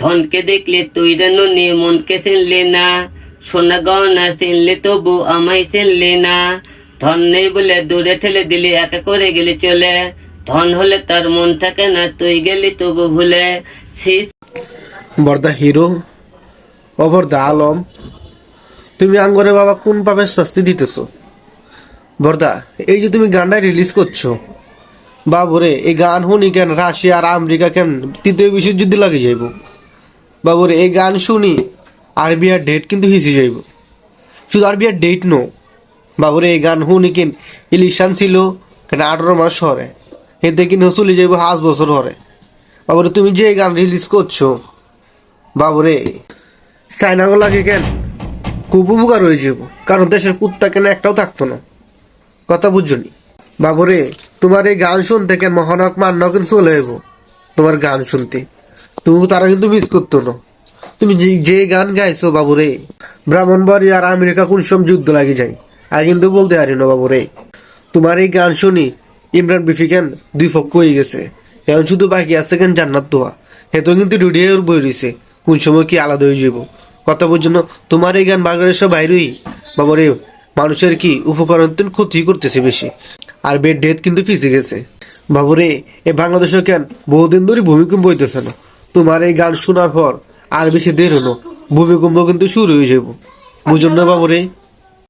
ধনকে দেখলে তুই যেন মনকে চিনলে না। সোনা গহনা চিনলে তবু আমায় চিনলে না। ধন নেই বলে দূরে ঠেলে দিলি, একা করে গেলি চলে। ধন হলে তার মন থাকে না, তুই গেলি তবু ভুলে। বর্দা হিরো, ও বর্দা আলম, তুমি আঙ্গরে বাবা কোন পাপের শাস্তি দিতেছ? বর্দা, এই যে তুমি গানটা রিলিজ করছ, বাবুরে, এই গান শুনি কেন? রাশিয়া আর আমেরিকা কেন? তৃতীয় বিশ্বযুদ্ধ লাগে যাইব। বাবুরে, এই গান শুনি আরবিআর ডেট কিন্তু হিসে যাইব। শুধু আরবিআর ডেট নো বাবুরে, এই গান শুনি কেন ইলেকশন ছিল, কেন আঠারো মাস হরে। এতে কিন্তু চলে যাইব পাঁচ বছর হরে। বাবুরে, তুমি যে গান রিলিজ করছ, বাবুরে চাইনাগো লাগে কেন? খুব উপকার হয়ে যাব কারণ দেশের কুত্তা কেন একটাও থাকতো না। কথা বুঝছনি বাবুরে, তোমার এই গান শুনতে কেন মহানক মান্নক চলে যাব তোমার গান শুনতে। তুমি তারা কিন্তু মিস করতো না। তুমি যে- গান গাইছো বাবুরে ব্রাহ্মণবাড়ি আর আমেরিকা কোন সব যুদ্ধ লাগে যায়, আর কিন্তু বলতে পারি না বাবু রে তোমার এই গান শুনি, ইমরান বিফিকেন দুই পক্ষ হয়ে গেছে। এখন শুধু বাকি আছে কেন জান্নাত দোয়া। হেতো কিন্তু রুডিয়ে বই রয়েছে, কোন সময় কি আলাদা হয়ে যাব কথা বলছো তোমার এই গান বাংলাদেশের বাইরেই বাবরে, মানুষের কি উপকরণ তো ক্ষতি করতেছে বেশি, আর বেড ডেথ কিন্তু ফিসে গেছে। বাবুরে, এ বাংলাদেশে কেন বহুদিন ধরে ভূমিকম্প হইতেছে না। তোমার এই গান শোনার পর আর বেশি দেরি হলো। ভূমিকম্প কিন্তু শুরু হয়ে যাব। বুঝুন না বাবুরে।